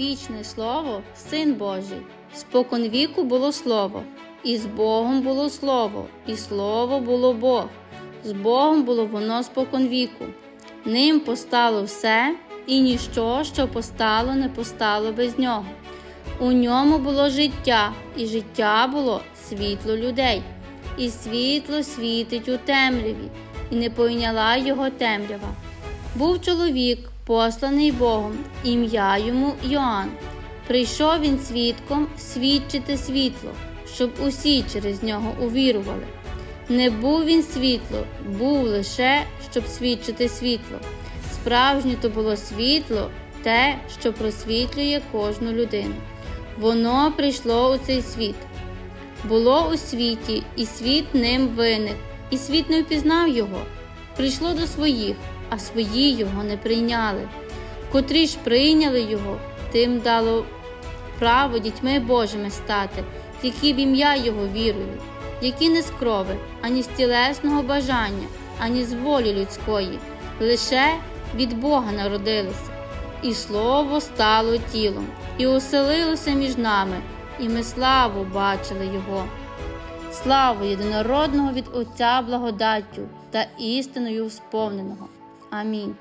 вічне слово, Син Божий. Спокон віку було слово, і з Богом було слово, і слово було Бог. З Богом було воно спокон віку. Ним постало все, і ніщо, що постало, не постало без нього. У ньому було життя, і життя було світло людей, і світло світить у темряві, і не пойняла його темрява. Був чоловік, посланий Богом, ім'я йому Йоанн. Прийшов він свідком свідчити світло, щоб усі через нього увірували. Не був він світло, був лише, щоб свідчити світло. Справжнє то було світло, те, що просвітлює кожну людину. Воно прийшло у цей світ. Було у світі, і світ ним виник, і світ не впізнав його. Прийшло до своїх, а свої його не прийняли. Котрі ж прийняли його, тим дало право дітьми Божими стати, які в ім'я Його вірують, які не з крови, ані з тілесного бажання, ані з волі людської, лише від Бога народилися. І Слово стало тілом, і оселилося між нами, і ми славу бачили Його. Славу єдинородного від Отця благодаттю та істиною сповненого. Амінь.